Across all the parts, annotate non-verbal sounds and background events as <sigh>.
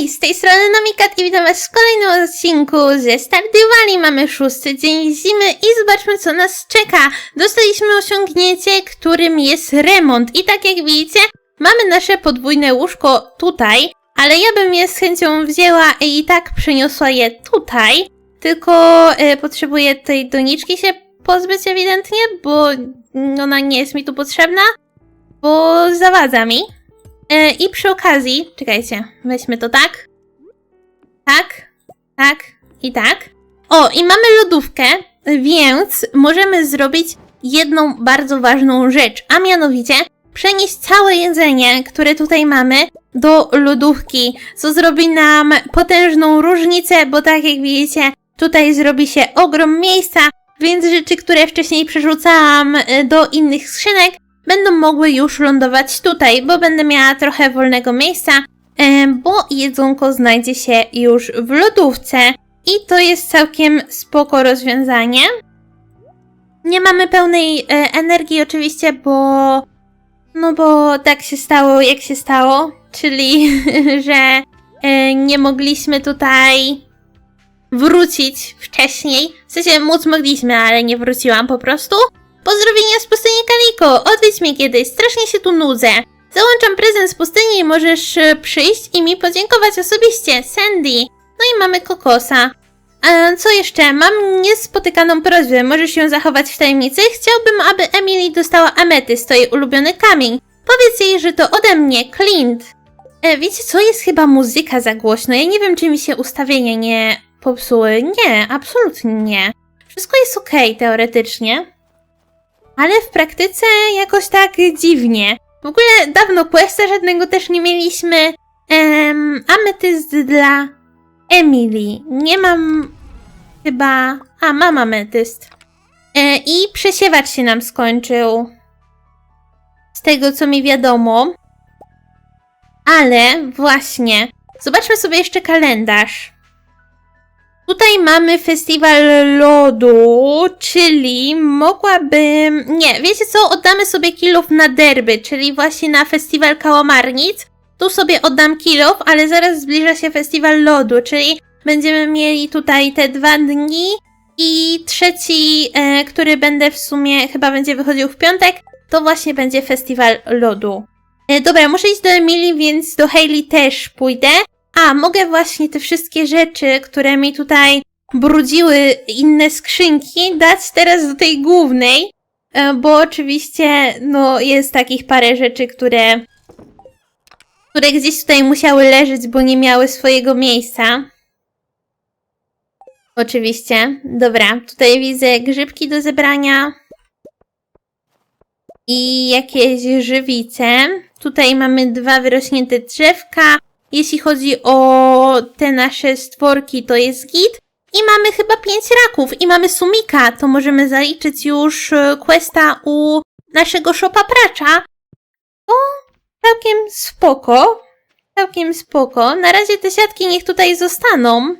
Hej, z tej strony Nomikat i witam was w kolejnym odcinku ze Stardew. Mamy szósty dzień zimy i zobaczmy co nas czeka. Dostaliśmy osiągnięcie, którym jest remont i tak jak widzicie, mamy nasze podwójne łóżko tutaj, ale ja bym je z chęcią wzięła i tak przeniosła je tutaj, tylko e, potrzebuję tej doniczki się pozbyć ewidentnie, bo ona nie jest mi tu potrzebna, bo zawadza mi. E, I przy okazji, czekajcie, weźmy to tak. Tak, tak i tak. O, i mamy lodówkę, więc możemy zrobić jedną bardzo ważną rzecz, a mianowicie przenieść całe jedzenie, które tutaj mamy, do lodówki, co zrobi nam potężną różnicę, bo tak jak widzicie, tutaj zrobi się ogrom miejsca, więc rzeczy, które wcześniej przerzucałam e, do innych skrzynek, będą mogły już lądować tutaj, bo będę miała trochę wolnego miejsca, em, bo jedzonko znajdzie się już w lodówce i to jest całkiem spoko rozwiązanie. Nie mamy pełnej e, energii oczywiście, bo no bo tak się stało, jak się stało, czyli <laughs> że e, nie mogliśmy tutaj wrócić wcześniej. W sensie móc mogliśmy, ale nie wróciłam po prostu. Pozdrowienia z pustyni Kaliko, odwiedź mnie kiedyś, strasznie się tu nudzę. Załączam prezent z pustyni i możesz e, przyjść i mi podziękować osobiście, Sandy. No i mamy kokosa. A co jeszcze? Mam niespotykaną prośbę, możesz ją zachować w tajemnicy? Chciałbym, aby Emily dostała ametyst, to jej ulubiony kamień. Powiedz jej, że to ode mnie, Clint. E, wiecie co, jest chyba muzyka za głośno. Ja nie wiem, czy mi się ustawienia nie popsuły. Nie, absolutnie nie. Wszystko jest okej teoretycznie. Ale w praktyce jakoś tak dziwnie. W ogóle dawno questa żadnego też nie mieliśmy. Em, ametyst dla Emily. Nie mam chyba... A, mam ametyst. E, I przesiewacz się nam skończył. Z tego, co mi wiadomo. Ale właśnie, zobaczmy sobie jeszcze kalendarz. Tutaj mamy festiwal lodu, czyli mogłabym... Nie, wiecie co? Oddamy sobie kilof na derby, czyli właśnie na festiwal kałamarnic. Tu sobie oddam kilof, ale zaraz zbliża się festiwal lodu, czyli będziemy mieli tutaj te dwa dni i trzeci, e, który będę w sumie, chyba będzie wychodził w piątek, to właśnie będzie festiwal lodu. E, dobra, muszę iść do Emilii, więc do Hailey też pójdę. A, mogę właśnie te wszystkie rzeczy, które mi tutaj brudziły inne skrzynki, dać teraz do tej głównej, e, bo oczywiście, no, jest takich parę rzeczy, które, które gdzieś tutaj musiały leżeć, bo nie miały swojego miejsca. Oczywiście. Dobra, tutaj widzę grzybki do zebrania i jakieś żywice. Tutaj mamy dwa wyrośnięte drzewka. Jeśli chodzi o te nasze stworki, to jest git. I mamy chyba pięć raków i mamy sumika, to możemy zaliczyć już e, questa u naszego szopa pracza. O, całkiem spoko. Całkiem spoko. Na razie te siatki niech tutaj zostaną,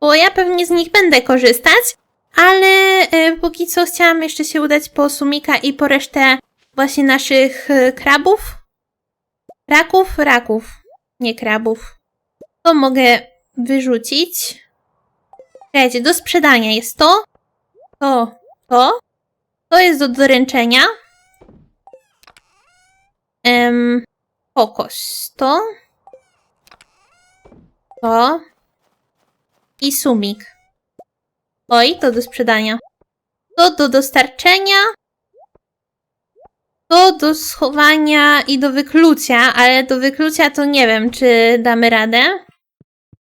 bo ja pewnie z nich będę korzystać. Ale e, póki co chciałam jeszcze się udać po sumika i po resztę właśnie naszych e, krabów. Raków, raków nie krabów. To mogę wyrzucić. Czekajcie, do sprzedania jest to, to, to. To jest do doręczenia. Em, to. To. I sumik. Oj, to do sprzedania. To do dostarczenia. To do schowania i do wyklucia, ale do wyklucia to nie wiem, czy damy radę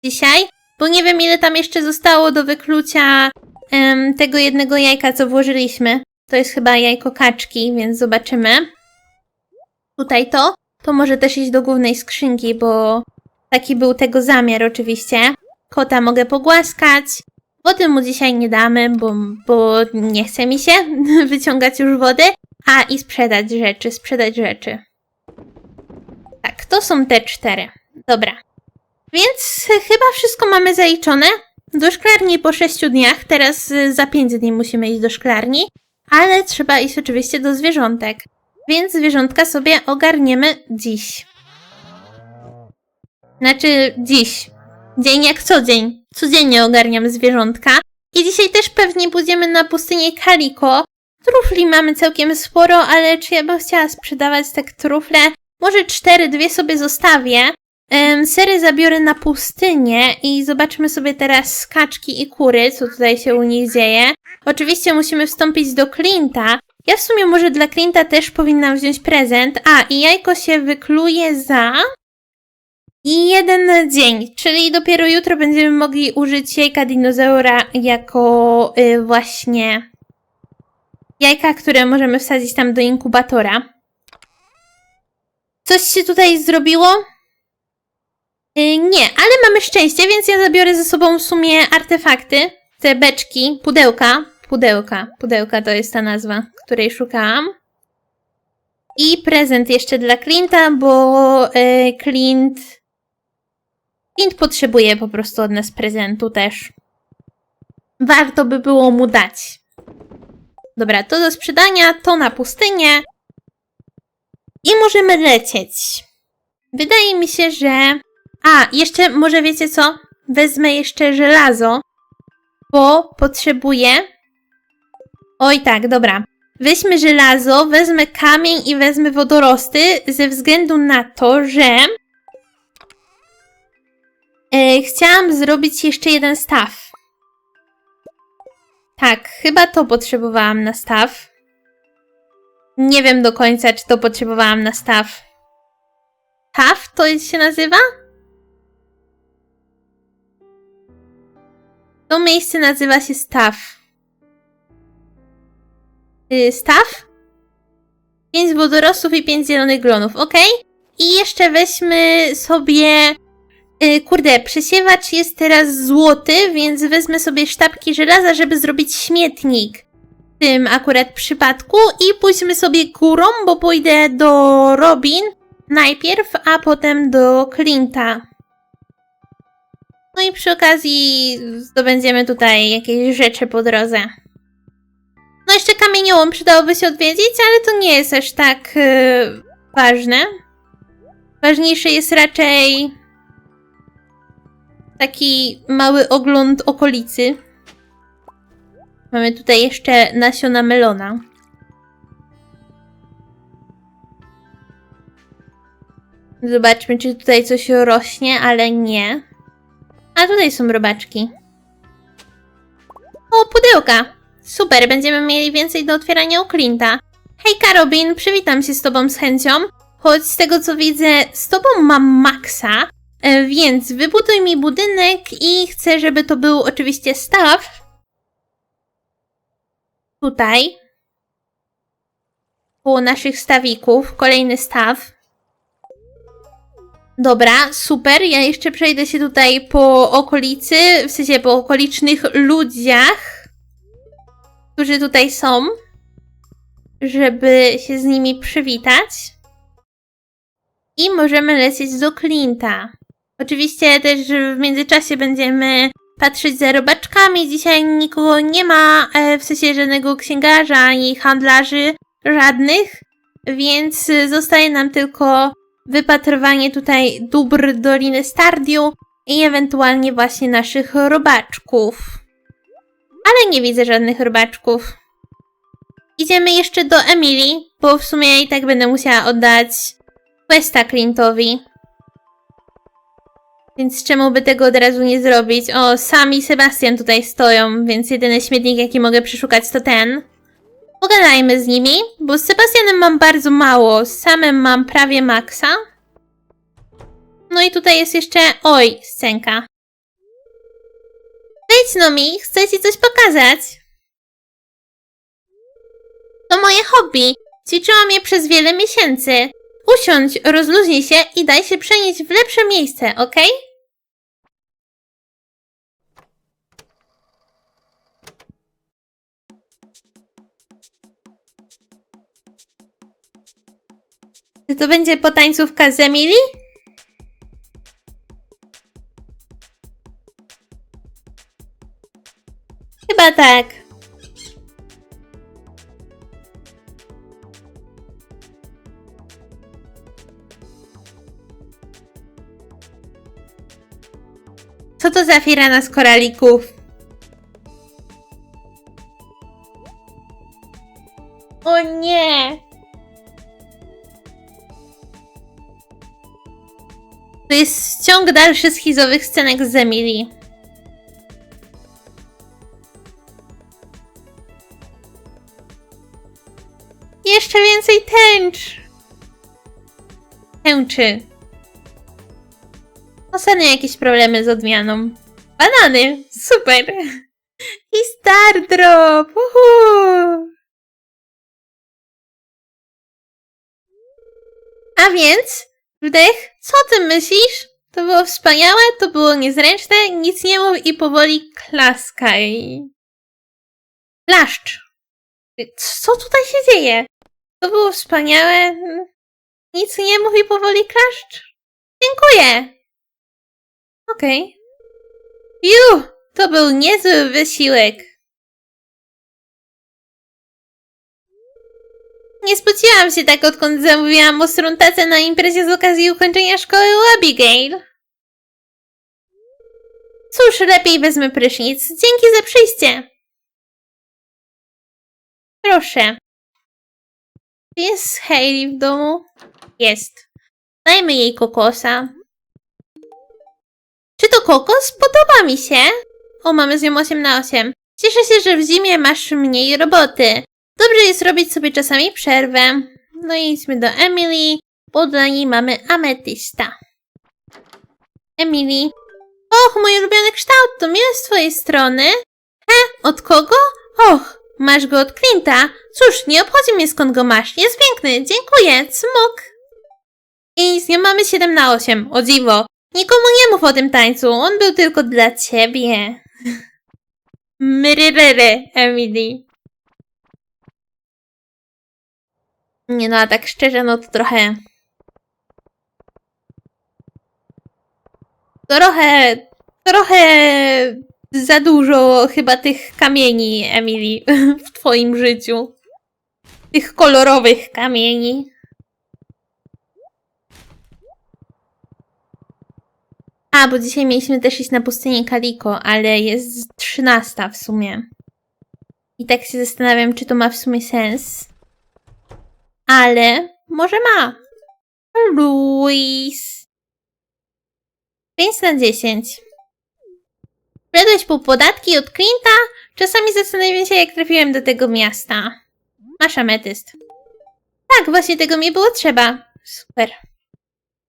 dzisiaj, bo nie wiem ile tam jeszcze zostało do wyklucia em, tego jednego jajka, co włożyliśmy. To jest chyba jajko kaczki, więc zobaczymy. Tutaj to. To może też iść do głównej skrzynki, bo taki był tego zamiar oczywiście. Kota mogę pogłaskać. Wody mu dzisiaj nie damy, bo, bo nie chce mi się <laughs> wyciągać już wody. A, i sprzedać rzeczy, sprzedać rzeczy. Tak, to są te cztery. Dobra. Więc chyba wszystko mamy zaliczone. Do szklarni po sześciu dniach, teraz y, za pięć dni musimy iść do szklarni, ale trzeba iść oczywiście do zwierzątek. Więc zwierzątka sobie ogarniemy dziś. Znaczy dziś. Dzień jak co dzień. Codziennie ogarniam zwierzątka. I dzisiaj też pewnie pójdziemy na pustynię Kaliko. Trufli mamy całkiem sporo, ale czy ja bym chciała sprzedawać tak trufle? Może cztery, dwie sobie zostawię. Em, sery zabiorę na pustynię i zobaczmy sobie teraz kaczki i kury, co tutaj się u nich dzieje. Oczywiście musimy wstąpić do Clint'a. Ja w sumie może dla Clint'a też powinnam wziąć prezent. A, i jajko się wykluje za... I jeden dzień, czyli dopiero jutro będziemy mogli użyć jajka dinozaura jako y, właśnie jajka, które możemy wsadzić tam do inkubatora. Coś się tutaj zrobiło? Y, nie, ale mamy szczęście, więc ja zabiorę ze sobą w sumie artefakty, te beczki, pudełka. Pudełka, pudełka to jest ta nazwa, której szukałam. I prezent jeszcze dla Clint'a, bo y, Clint Clint potrzebuje po prostu od nas prezentu też. Warto by było mu dać. Dobra, to do sprzedania, to na pustynię. I możemy lecieć. Wydaje mi się, że... A, jeszcze może wiecie co? Wezmę jeszcze żelazo, bo potrzebuję... Oj tak, dobra. Weźmy żelazo, wezmę kamień i wezmę wodorosty ze względu na to, że E, chciałam zrobić jeszcze jeden staw. Tak, chyba to potrzebowałam na staw. Nie wiem do końca, czy to potrzebowałam na staw. Staw to się nazywa? To miejsce nazywa się staw. Yy, staw? Pięć wodorostów i pięć zielonych glonów, ok? I jeszcze weźmy sobie Kurde, przesiewacz jest teraz złoty, więc wezmę sobie sztabki żelaza, żeby zrobić śmietnik. W tym akurat przypadku i pójdźmy sobie górą, bo pójdę do Robin najpierw, a potem do Clint'a. No i przy okazji zdobędziemy tutaj jakieś rzeczy po drodze. No jeszcze kamieniołom przydałoby się odwiedzić, ale to nie jest aż tak yy, ważne. Ważniejsze jest raczej taki mały ogląd okolicy. Mamy tutaj jeszcze nasiona melona. Zobaczmy, czy tutaj coś rośnie, ale nie. A tutaj są robaczki. O, pudełka! Super, będziemy mieli więcej do otwierania u Clint'a. Hej Karobin, przywitam się z tobą z chęcią. Choć z tego co widzę, z tobą mam Maxa, Więc wybuduj mi budynek i chcę, żeby to był oczywiście staw. Tutaj. Koło naszych stawików. Kolejny staw. Dobra, super. Ja jeszcze przejdę się tutaj po okolicy, w sensie po okolicznych ludziach, którzy tutaj są, żeby się z nimi przywitać. I możemy lecieć do Clint'a. Oczywiście też w międzyczasie będziemy patrzeć za robaczkami. Dzisiaj nikogo nie ma, e, w sensie żadnego księgarza ani handlarzy żadnych, więc zostaje nam tylko wypatrywanie tutaj dóbr Doliny Stardiu i ewentualnie właśnie naszych robaczków. Ale nie widzę żadnych robaczków. Idziemy jeszcze do Emilii, bo w sumie i tak będę musiała oddać questa Clint'owi. Więc czemu by tego od razu nie zrobić? O, Sam i Sebastian tutaj stoją, więc jedyny śmietnik, jaki mogę przeszukać, to ten. Pogadajmy z nimi, bo z Sebastianem mam bardzo mało, z samym mam prawie maksa. No i tutaj jest jeszcze... Oj, scenka. Wejdź no mi, chcę ci coś pokazać. To moje hobby. Ćwiczyłam je przez wiele miesięcy. Usiądź, rozluźnij się i daj się przenieść w lepsze miejsce, ok? Czy to będzie potańcówka z Emily? Chyba tak. To za firana z koralików? O nie! To jest ciąg dalszy schizowych scenek z Emily. Jeszcze więcej tęcz! Tęczy. Ostatnio jakieś problemy z odmianą. Banany! Super! I Star Drop! Uhu. A więc, wdech, co ty myślisz? To było wspaniałe, to było niezręczne, nic nie mów i powoli klaskaj. Plaszcz. Co tutaj się dzieje? To było wspaniałe, nic nie mów i powoli klaszcz. Dziękuję. Okej. Ju, to był niezły wysiłek. Nie spodziewałam się tak, odkąd zamówiłam ostrą tacę na imprezie z okazji ukończenia szkoły u Abigail. Cóż, lepiej wezmę prysznic. Dzięki za przyjście. Proszę. Jest Hailey w domu? Jest. Dajmy jej kokosa. Czy to kokos? Podoba mi się. O, mamy z nią 8 na 8. Cieszę się, że w zimie masz mniej roboty. Dobrze jest robić sobie czasami przerwę. No i idźmy do Emily, bo dla niej mamy ametysta. Emily. Och, mój ulubiony kształt, to miłe z twojej strony. He, od kogo? Och, masz go od Clint'a. Cóż, nie obchodzi mnie skąd go masz. Jest piękny, dziękuję, cmok. I z nią mamy 7 na 8, o dziwo. Nikomu nie mów o tym tańcu, on był tylko dla ciebie. Mryryry, Emily. Nie no, a tak szczerze, no to trochę... Trochę... Trochę za dużo chyba tych kamieni, Emily, <laughs> w twoim życiu. Tych kolorowych kamieni. A, bo dzisiaj mieliśmy też iść na pustynię Kaliko, ale jest 13 w sumie. I tak się zastanawiam, czy to ma w sumie sens. Ale może ma. Luis. 5 na 10. Wszedłeś po podatki od Clint'a? Czasami zastanawiam się, jak trafiłem do tego miasta. Masz ametyst. Tak, właśnie tego mi było trzeba. Super.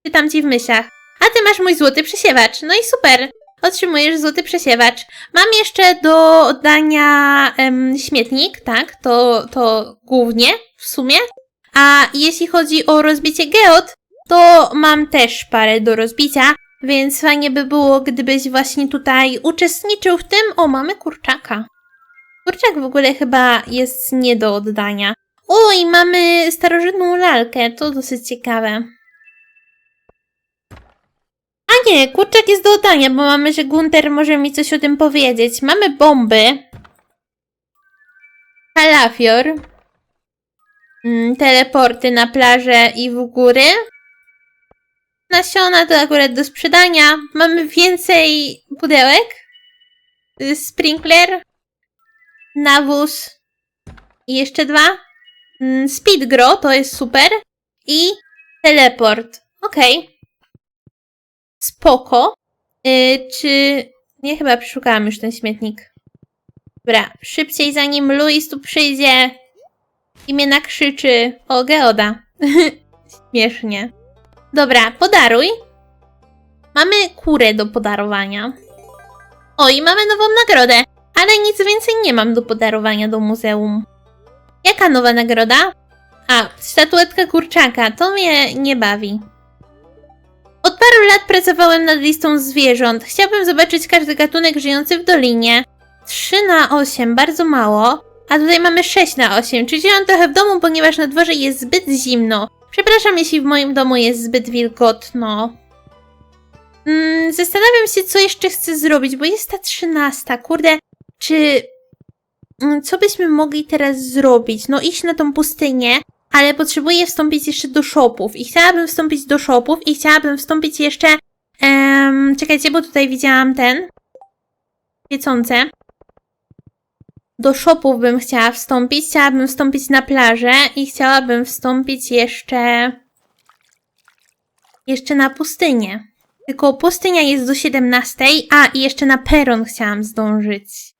Czytam ci w myślach. A ty masz mój złoty przesiewacz. No i super. Otrzymujesz złoty przesiewacz. Mam jeszcze do oddania em, śmietnik, tak? To, to głównie w sumie. A jeśli chodzi o rozbicie geot, to mam też parę do rozbicia, więc fajnie by było, gdybyś właśnie tutaj uczestniczył w tym. O, mamy kurczaka. Kurczak w ogóle chyba jest nie do oddania. O, i mamy starożytną lalkę, to dosyć ciekawe. Nie, kurczak jest do oddania, bo mamy, że Gunter może mi coś o tym powiedzieć. Mamy bomby. Kalafior. Mm, teleporty na plażę i w góry. Nasiona to akurat do sprzedania. Mamy więcej pudełek. Sprinkler. Nawóz. I jeszcze dwa. Mm, Speed Grow, to jest super. I teleport. Okej. Spoko. Y, czy... Nie, chyba przeszukałam już ten śmietnik. Dobra, szybciej zanim Luis tu przyjdzie i mnie nakrzyczy. O, Geoda. <laughs> Śmiesznie. Dobra, podaruj. Mamy kurę do podarowania. O, i mamy nową nagrodę, ale nic więcej nie mam do podarowania do muzeum. Jaka nowa nagroda? A, statuetka kurczaka, to mnie nie bawi. Od paru lat pracowałem nad listą zwierząt. Chciałbym zobaczyć każdy gatunek żyjący w dolinie. 3 na 8, bardzo mało. A tutaj mamy 6 na 8, czyli mam trochę w domu, ponieważ na dworze jest zbyt zimno. Przepraszam, jeśli w moim domu jest zbyt wilgotno. Mm, zastanawiam się, co jeszcze chcę zrobić, bo jest ta 13. Kurde, czy. mm, Co byśmy mogli teraz zrobić? No, iść na tą pustynię, ale potrzebuję wstąpić jeszcze do shopów. I chciałabym wstąpić do shopów i chciałabym wstąpić jeszcze em, czekajcie, bo tutaj widziałam ten, świecące. Do shopów bym chciała wstąpić, chciałabym wstąpić na plażę i chciałabym wstąpić jeszcze, jeszcze na pustynię. Tylko pustynia jest do 17, a i jeszcze na peron chciałam zdążyć.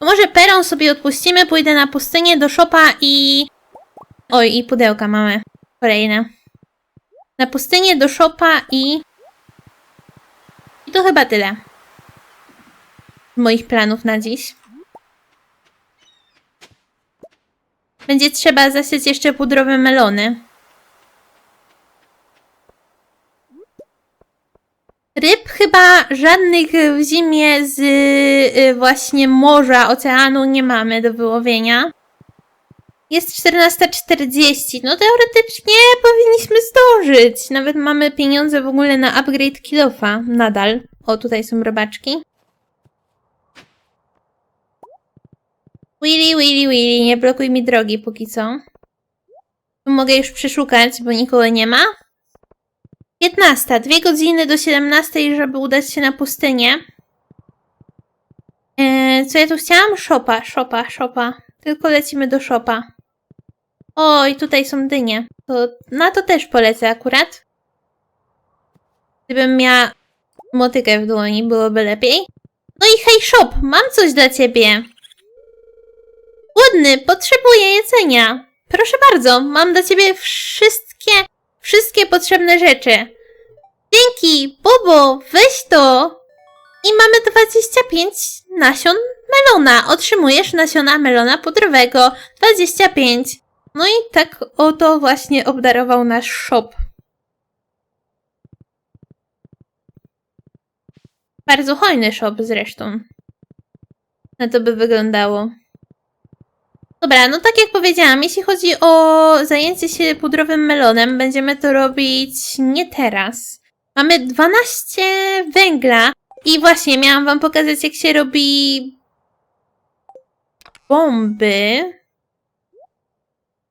Może peron sobie odpuścimy, pójdę na pustynię do shopa i... Oj, i pudełka mamy. Kolejne. Na pustynię do shopa i... I to chyba tyle. Moich planów na dziś. Będzie trzeba zasiać jeszcze pudrowe melony. Ryb chyba żadnych w zimie z y, właśnie morza, oceanu nie mamy do wyłowienia. Jest 14.40. No teoretycznie powinniśmy zdążyć. Nawet mamy pieniądze w ogóle na upgrade kilofa nadal. O, tutaj są robaczki. Willy, Willy, Willy, nie blokuj mi drogi póki co. Tu mogę już przeszukać, bo nikogo nie ma. 15. Dwie godziny do 17, żeby udać się na pustynię. Eee, co ja tu chciałam? Szopa, szopa, szopa. Tylko lecimy do szopa. Oj, tutaj są dynie. To, na to też polecę akurat. Gdybym miała motykę w dłoni, byłoby lepiej. No i hej shop, mam coś dla ciebie. Głodny, potrzebuję jedzenia. Proszę bardzo, mam dla ciebie wszystkie, wszystkie potrzebne rzeczy. Dzięki, Bobo, weź to. I mamy 25 nasion melona. Otrzymujesz nasiona melona pudrowego. 25. No i tak oto właśnie obdarował nasz shop. Bardzo hojny shop zresztą. Na to by wyglądało. Dobra, no tak jak powiedziałam, jeśli chodzi o zajęcie się pudrowym melonem, będziemy to robić nie teraz. Mamy 12 węgla i właśnie miałam wam pokazać, jak się robi bomby.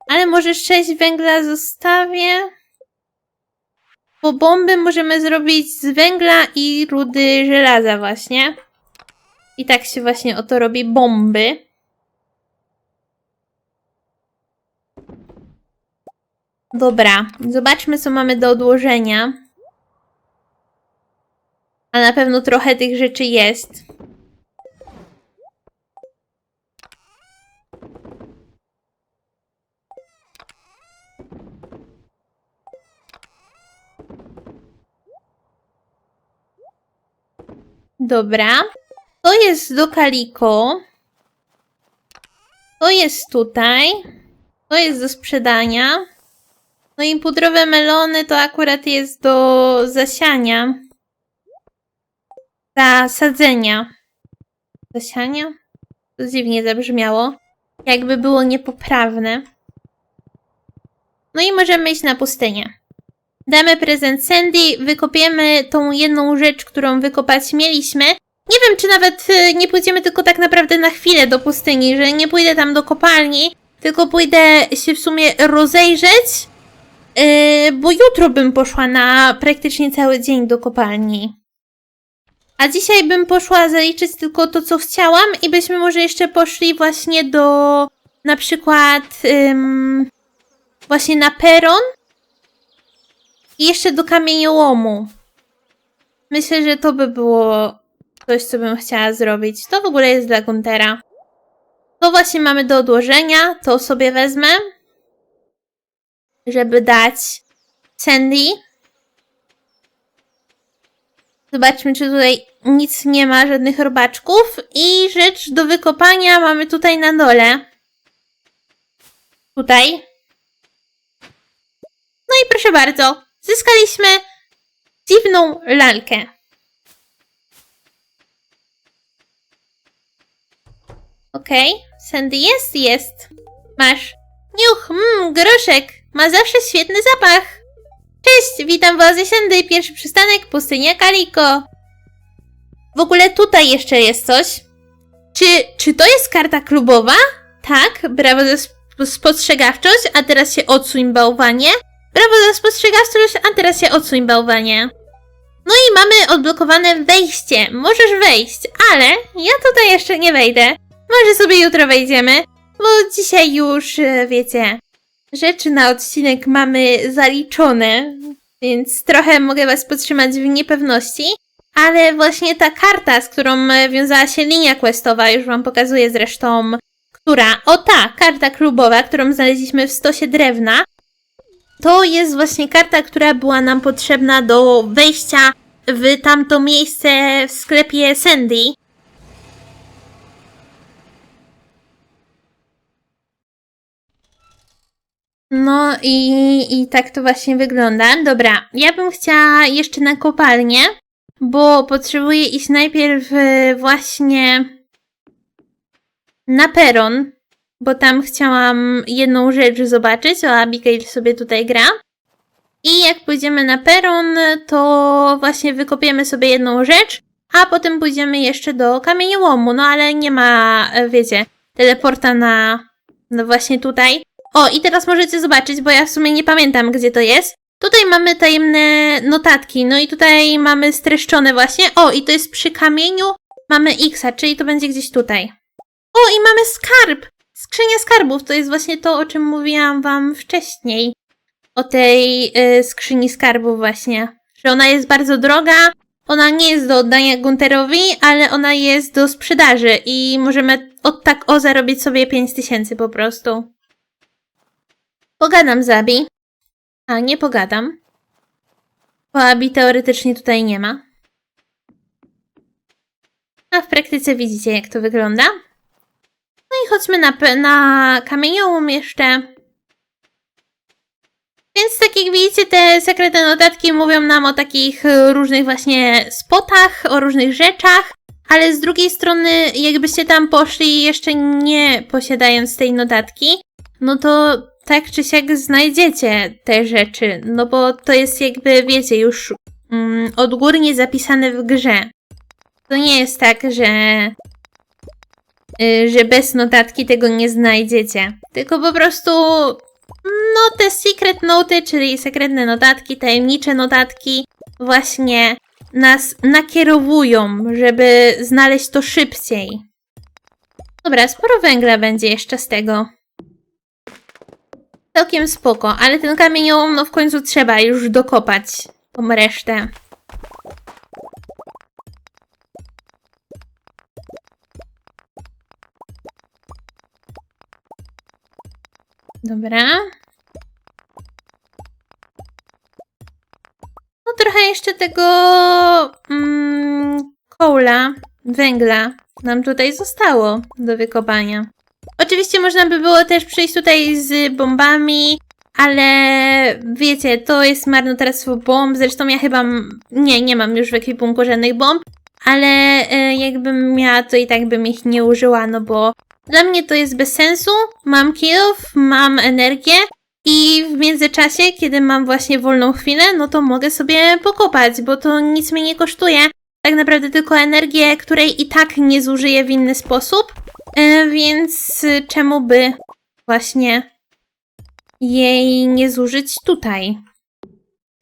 Ale może 6 węgla zostawię. Bo bomby możemy zrobić z węgla i rudy żelaza właśnie. I tak się właśnie oto robi bomby. Dobra, zobaczmy co mamy do odłożenia. A na pewno trochę tych rzeczy jest. Dobra. To jest do Kaliko. To jest tutaj. To jest do sprzedania. No i pudrowe melony to akurat jest do zasiania. Zasadzenia. Zasiania? To dziwnie zabrzmiało. Jakby było niepoprawne. No i możemy iść na pustynię. Damy prezent Sandy, wykopiemy tą jedną rzecz, którą wykopać mieliśmy. Nie wiem, czy nawet y, nie pójdziemy tylko tak naprawdę na chwilę do pustyni, że nie pójdę tam do kopalni, tylko pójdę się w sumie rozejrzeć, yy, bo jutro bym poszła na praktycznie cały dzień do kopalni. A dzisiaj bym poszła zaliczyć tylko to, co chciałam i byśmy może jeszcze poszli właśnie do na przykład ym, właśnie na peron i jeszcze do kamieniołomu. Myślę, że to by było coś, co bym chciała zrobić. To w ogóle jest dla Guntera. To właśnie mamy do odłożenia. To sobie wezmę. Żeby dać Sandy. Zobaczmy, czy tutaj nic nie ma, żadnych robaczków. I rzecz do wykopania mamy tutaj na dole. Tutaj. No i proszę bardzo, zyskaliśmy dziwną lalkę. Okej, Sandy jest, jest. Masz. Niuch, mmm, groszek. Ma zawsze świetny zapach. Cześć, witam w oazie Sandy. Pierwszy przystanek, pustynia Kaliko. W ogóle tutaj jeszcze jest coś. Czy, czy to jest karta klubowa? Tak, brawo za sp- spostrzegawczość, a teraz się odsuń bałwanie. Brawo za spostrzegawczość, a teraz się odsuń bałwanie. No i mamy odblokowane wejście. Możesz wejść, ale ja tutaj jeszcze nie wejdę. Może sobie jutro wejdziemy, bo dzisiaj już, e, wiecie, rzeczy na odcinek mamy zaliczone, więc trochę mogę was podtrzymać w niepewności. Ale właśnie ta karta, z którą e, wiązała się linia questowa, już wam pokazuję zresztą, która, o ta, karta klubowa, którą znaleźliśmy w stosie drewna, to jest właśnie karta, która była nam potrzebna do wejścia w tamto miejsce w sklepie Sandy. No i, i tak to właśnie wygląda. Dobra, ja bym chciała jeszcze na kopalnię, bo potrzebuję iść najpierw e, właśnie na peron, bo tam chciałam jedną rzecz zobaczyć. O, Abigail sobie tutaj gra. I jak pójdziemy na peron, to właśnie wykopiemy sobie jedną rzecz, a potem pójdziemy jeszcze do kamieniołomu. No ale nie ma, e, wiecie, teleporta na, no właśnie tutaj. O, i teraz możecie zobaczyć, bo ja w sumie nie pamiętam, gdzie to jest. Tutaj mamy tajemne notatki, no i tutaj mamy streszczone właśnie. O, i to jest przy kamieniu mamy X, czyli to będzie gdzieś tutaj. O, i mamy skarb! Skrzynia skarbów to jest właśnie to, o czym mówiłam wam wcześniej. O tej y, skrzyni skarbów właśnie. Że ona jest bardzo droga, ona nie jest do oddania Gunterowi, ale ona jest do sprzedaży i możemy od tak o zarobić sobie 5000 po prostu. Pogadam z Abi. A, nie pogadam. Bo Abi teoretycznie tutaj nie ma. A w praktyce widzicie, jak to wygląda. No i chodźmy na, na kamieniołom jeszcze. Więc tak jak widzicie, te sekretne notatki mówią nam o takich e, różnych właśnie spotach, o różnych rzeczach, ale z drugiej strony, jakbyście tam poszli jeszcze nie posiadając tej notatki, no to tak czy siak znajdziecie te rzeczy, no bo to jest jakby, wiecie, już mm, odgórnie zapisane w grze. To nie jest tak, że y, że bez notatki tego nie znajdziecie. Tylko po prostu no te secret noty, czyli sekretne notatki, tajemnicze notatki właśnie nas nakierowują, żeby znaleźć to szybciej. Dobra, sporo węgla będzie jeszcze z tego. Całkiem spoko, ale ten kamieniołom no w końcu trzeba już dokopać tą resztę. Dobra. No trochę jeszcze tego mm, kołla, węgla nam tutaj zostało do wykopania. Oczywiście można by było też przyjść tutaj z bombami, ale wiecie, to jest marnotrawstwo bomb. Zresztą ja chyba. Nie, nie mam już w ekwipunku żadnych bomb, ale e, jakbym miała, to i tak bym ich nie użyła, no bo dla mnie to jest bez sensu. Mam killów, mam energię i w międzyczasie, kiedy mam właśnie wolną chwilę, no to mogę sobie pokopać, bo to nic mnie nie kosztuje. Tak naprawdę tylko energię, której i tak nie zużyję w inny sposób. E, więc y, czemu by właśnie jej nie zużyć tutaj?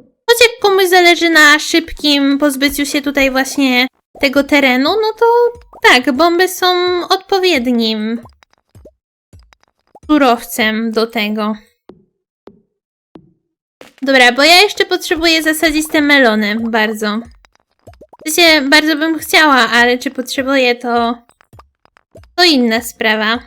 Choć jak komuś zależy na szybkim pozbyciu się tutaj właśnie tego terenu, no to tak, bomby są odpowiednim surowcem do tego. Dobra, bo ja jeszcze potrzebuję zasadzić te melony bardzo. W sensie, bardzo bym chciała, ale czy potrzebuję to to inna sprawa.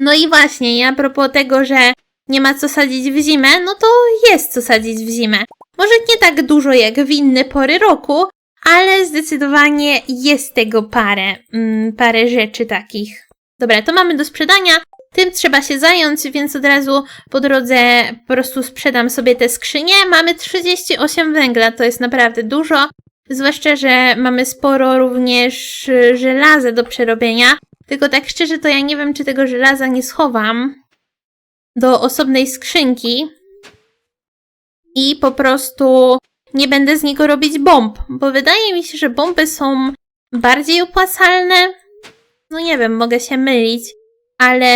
No i właśnie, a propos tego, że nie ma co sadzić w zimę, no to jest co sadzić w zimę. Może nie tak dużo jak w inne pory roku, ale zdecydowanie jest tego parę, mm, parę rzeczy takich. Dobra, to mamy do sprzedania. Tym trzeba się zająć, więc od razu po drodze po prostu sprzedam sobie te skrzynie. Mamy 38 węgla, to jest naprawdę dużo. Zwłaszcza, że mamy sporo również y, żelaza do przerobienia. Tylko tak szczerze, to ja nie wiem, czy tego żelaza nie schowam do osobnej skrzynki i po prostu nie będę z niego robić bomb, bo wydaje mi się, że bomby są bardziej opłacalne. No nie wiem, mogę się mylić, ale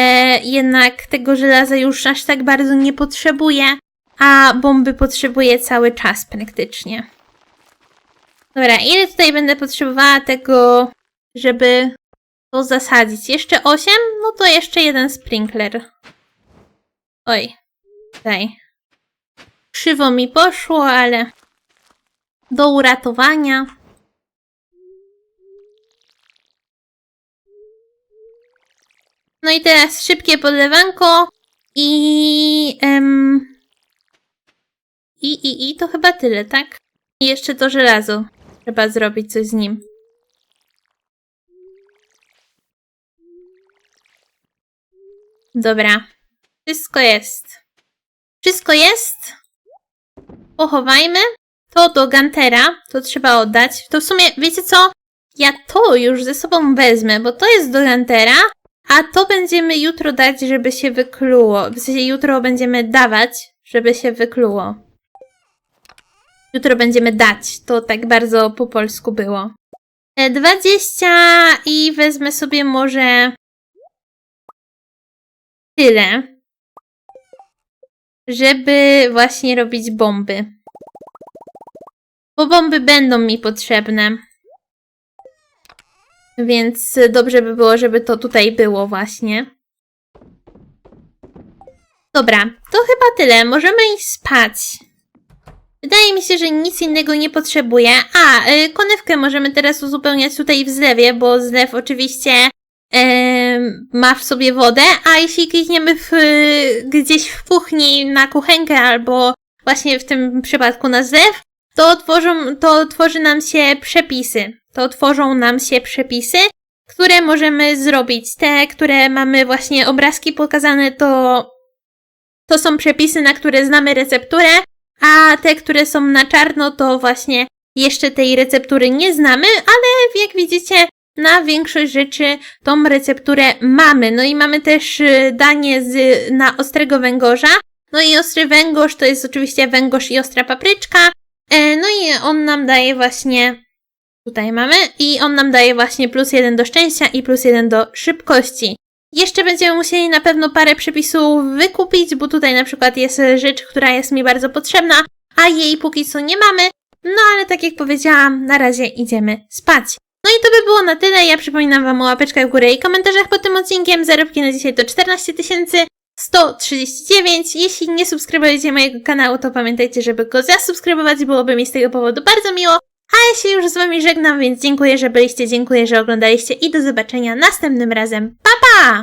jednak tego żelaza już aż tak bardzo nie potrzebuję, a bomby potrzebuję cały czas praktycznie. Dobra, ile tutaj będę potrzebowała tego, żeby to zasadzić? Jeszcze 8? No to jeszcze jeden sprinkler. Oj, tutaj. Krzywo mi poszło, ale do uratowania. No i teraz szybkie podlewanko i, em, i, i, i to chyba tyle, tak? I jeszcze to żelazo. Trzeba zrobić coś z nim. Dobra. Wszystko jest. Wszystko jest. Pochowajmy. To do Gantera. To trzeba oddać. To w sumie, wiecie co? Ja to już ze sobą wezmę, bo to jest do Gantera, a to będziemy jutro dać, żeby się wykluło. W sensie jutro będziemy dawać, żeby się wykluło. Jutro będziemy dać. To tak bardzo po polsku było. E, 20 i wezmę sobie może tyle, żeby właśnie robić bomby. Bo bomby będą mi potrzebne. Więc dobrze by było, żeby to tutaj było właśnie. Dobra, to chyba tyle. Możemy iść spać. Wydaje mi się, że nic innego nie potrzebuję. A, y, konewkę możemy teraz uzupełniać tutaj w zlewie, bo zlew oczywiście em, ma w sobie wodę, a jeśli klikniemy w, y, gdzieś w kuchni na kuchenkę albo właśnie w tym przypadku na zlew, to, tworzą, to tworzy nam się przepisy. To tworzą nam się przepisy, które możemy zrobić. Te, które mamy właśnie obrazki pokazane, to, to są przepisy, na które znamy recepturę, a te, które są na czarno, to właśnie jeszcze tej receptury nie znamy, ale jak widzicie, na większość rzeczy tą recepturę mamy. No i mamy też y, danie z, na ostrego węgorza. No i ostry węgorz to jest oczywiście węgorz i ostra papryczka. E, No i on nam daje właśnie, tutaj mamy, i on nam daje właśnie plus jeden do szczęścia i plus jeden do szybkości. Jeszcze będziemy musieli na pewno parę przepisów wykupić, bo tutaj na przykład jest rzecz, która jest mi bardzo potrzebna, a jej póki co nie mamy. No ale tak jak powiedziałam, na razie idziemy spać. No i to by było na tyle. Ja przypominam Wam o łapeczkach w górę i komentarzach pod tym odcinkiem. Zarobki na dzisiaj to 14 139. Jeśli nie subskrybujecie mojego kanału, to pamiętajcie, żeby go zasubskrybować. Byłoby mi z tego powodu bardzo miło. A ja się już z Wami żegnam, więc dziękuję, że byliście, dziękuję, że oglądaliście i do zobaczenia następnym razem. Pa pa!